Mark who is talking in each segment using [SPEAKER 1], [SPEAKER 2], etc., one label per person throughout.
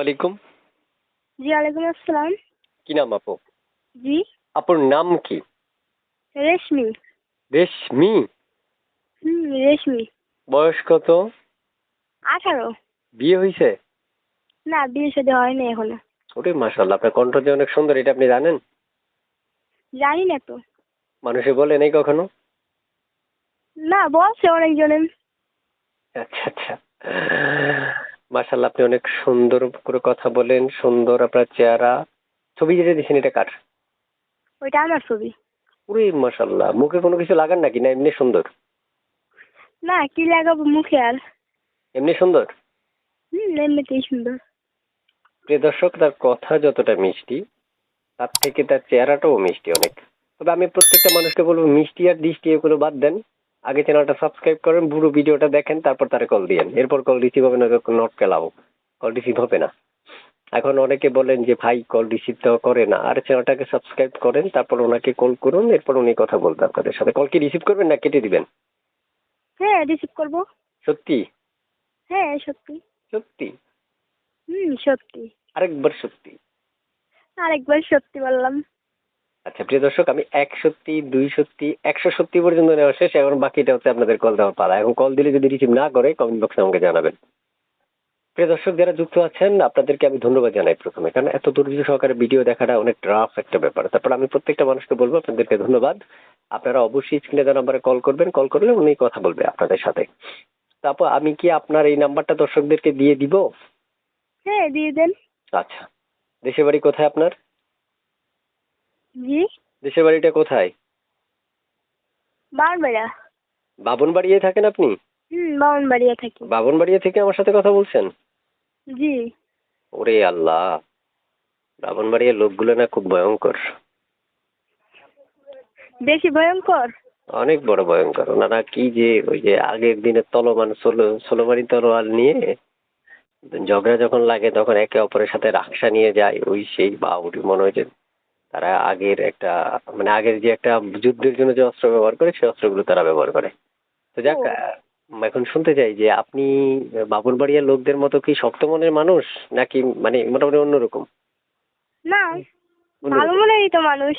[SPEAKER 1] আলাইকুম।
[SPEAKER 2] জি ওয়ালাইকুম আসসালাম।
[SPEAKER 1] কি নাম আপু?
[SPEAKER 2] জি।
[SPEAKER 1] আপুর নাম কি?
[SPEAKER 2] রেশমি।
[SPEAKER 1] রেশমি?
[SPEAKER 2] হুম রেশমি।
[SPEAKER 1] বয়স কত?
[SPEAKER 2] আঠারো।
[SPEAKER 1] বিয়ে হয়েছে
[SPEAKER 2] না বিয়ে সাথে হয়নি এখনও।
[SPEAKER 1] ওরে মাসাল্লাহ আপনার কণ্ঠ যে অনেক সুন্দর এটা আপনি জানেন?
[SPEAKER 2] জানি না তো।
[SPEAKER 1] মানুষে বলে নেই কখনো?
[SPEAKER 2] না বলছে অনেকজনে।
[SPEAKER 1] আচ্ছা আচ্ছা। মাসাল্লাহ আপনি অনেক সুন্দর করে কথা বলেন সুন্দর আপনার চেহারা। ছবি যেটা দিয়েছেন এটা কার?
[SPEAKER 2] ওইটা আমার ছবি।
[SPEAKER 1] ওরে মাসাল্লাহ মুখে কোনো কিছু লাগান নাকি না এমনি সুন্দর?
[SPEAKER 2] না কি লাগাবো মুখে আর?
[SPEAKER 1] এমনি সুন্দর?
[SPEAKER 2] হুম এমনিতেই সুন্দর।
[SPEAKER 1] প্রিয় দর্শক তার কথা যতটা মিষ্টি তার থেকে তার চেহারাটাও মিষ্টি অনেক। তবে আমি প্রত্যেকটা মানুষকে বলব মিষ্টি আর দৃষ্টি এগুলো বাদ দেন। আগে চ্যানেলটা সাবস্ক্রাইব করেন পুরো ভিডিওটা দেখেন তারপর তারা কল দিয়েন। এরপর কল রিসিভ হবে না নট পেলাও কল রিসিভ হবে না। এখন অনেকে বলেন যে ভাই কল রিসিভ তো করে না। আর চ্যানেলটাকে সাবস্ক্রাইব করেন তারপর ওনাকে কল করুন এরপর উনি কথা বলবে আপনাদের সাথে। কল কি রিসিভ করবেন না কেটে দিবেন?
[SPEAKER 2] হ্যাঁ রিসিভ করব।
[SPEAKER 1] সত্যি?
[SPEAKER 2] হ্যাঁ সত্যি।
[SPEAKER 1] সত্যি?
[SPEAKER 2] হুম সত্যি।
[SPEAKER 1] আরেকবার সত্যি?
[SPEAKER 2] আরেকবার সত্যি বললাম।
[SPEAKER 1] আচ্ছা প্রিয় দর্শক আমি এক সত্যি দুই সত্যি একশো সত্যি পর্যন্ত নেওয়া শেষ এখন বাকিটা হচ্ছে আপনাদের কল দেওয়ার পালা। এখন কল দিলে যদি রিসিভ না করে কমেন্ট বক্সে আমাকে জানাবেন। প্রিয় দর্শক যারা যুক্ত আছেন আপনাদেরকে আমি ধন্যবাদ জানাই প্রথমে কারণ এত ধৈর্য সহকারে ভিডিও দেখাটা অনেক টাফ একটা ব্যাপার। তারপর আমি প্রত্যেকটা মানুষকে বলব আপনাদেরকে ধন্যবাদ। আপনারা অবশ্যই স্ক্রিনে দেওয়া নাম্বারে কল করবেন কল করলে উনি কথা বলবে আপনাদের সাথে। তারপর আমি কি আপনার এই নাম্বারটা দর্শকদেরকে দিয়ে দিব?
[SPEAKER 2] হ্যাঁ দিয়ে দেন।
[SPEAKER 1] আচ্ছা দেশের বাড়ি কোথায় আপনার?
[SPEAKER 2] জি।
[SPEAKER 1] দেশের বাড়িটা কোথায়?
[SPEAKER 2] বাউনবাড়িয়া
[SPEAKER 1] থাকেন আপনি?
[SPEAKER 2] হুম বাউনবাড়িয়া থাকি।
[SPEAKER 1] বাবনবাড়িয়া থেকে আমার সাথে কথা বলছেন?
[SPEAKER 2] জি।
[SPEAKER 1] ওরে আল্লাহ লোকগুলো না খুব ভয়ঙ্কর।
[SPEAKER 2] বেশি ভয়ঙ্কর?
[SPEAKER 1] অনেক বড় ভয়ঙ্কর। ওনারা কি যে ওই যে আগের দিনের তলমান ষোলো ষোলোমারি তলোয়ার নিয়ে ঝগড়া যখন লাগে তখন একে অপরের সাথে রাক্সা নিয়ে যায় ওই সেই বাউরি মনে হয় যে তারা আগের একটা মানে আগের যে একটা যুদ্ধের জন্য যে অস্ত্র ব্যবহার করে সেই অস্ত্রগুলো তারা ব্যবহার করে। তো যাক এখন শুনতে চাই যে আপনি বাবুরবাড়িয়ার লোকদের মতো কি শক্ত মনের মানুষ নাকি মানে মোটামুটি অন্যরকম?
[SPEAKER 2] না ভালো মনেরই তো মানুষ।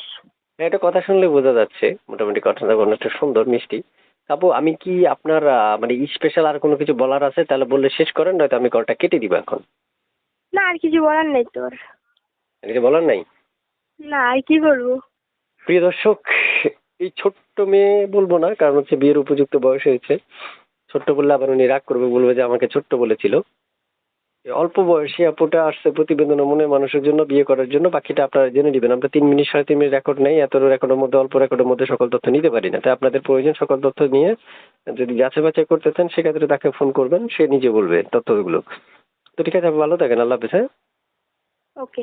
[SPEAKER 1] হ্যাঁ, এটা কথা শুনলে বোঝা যাচ্ছে। মোটামুটি কথাটা অনেকটা সুন্দর মিষ্টি। আপু আমি কি আপনার মানে স্পেশাল আর কোনো কিছু বলার আছে? তাহলে বললে শেষ করেন নয়তো আমি কলটা কেটে দিব এখন।
[SPEAKER 2] না আর কিছু বলার নেই তোর।
[SPEAKER 1] আর কিছু বলার নাই?
[SPEAKER 2] না আর কি বলব?
[SPEAKER 1] প্রিয় দর্শক এই ছোট্ট মেয়ে বলব না কারণ হচ্ছে বিয়ের উপযুক্ত বয়স হয়েছে। ছোট্ট বললে আবার উনি রাগ করবে বলবে যে আমাকে ছোট্ট বলেছিল। অল্প বয়সী আপুটা আসছে প্রতিবেদন মনে মানুষের জন্য বিয়ে করার জন্য। বাকিটা আপনারা জেনে নেবেন। আমরা তিন মিনিট সাড়ে তিন মিনিট রেকর্ড নেই এত রেকর্ডের মধ্যে অল্প রেকর্ডের মধ্যে সকল তথ্য নিতে পারি না। তাই আপনাদের প্রয়োজন সকল তথ্য নিয়ে যদি যাচাই বাছাই করতে চান সেক্ষেত্রে তাকে ফোন করবেন সে নিজে বলবে তথ্যগুলো। তো ঠিক আছে আপনি ভালো থাকেন আল্লাহ হাফেজ হ্যাঁ?
[SPEAKER 2] ওকে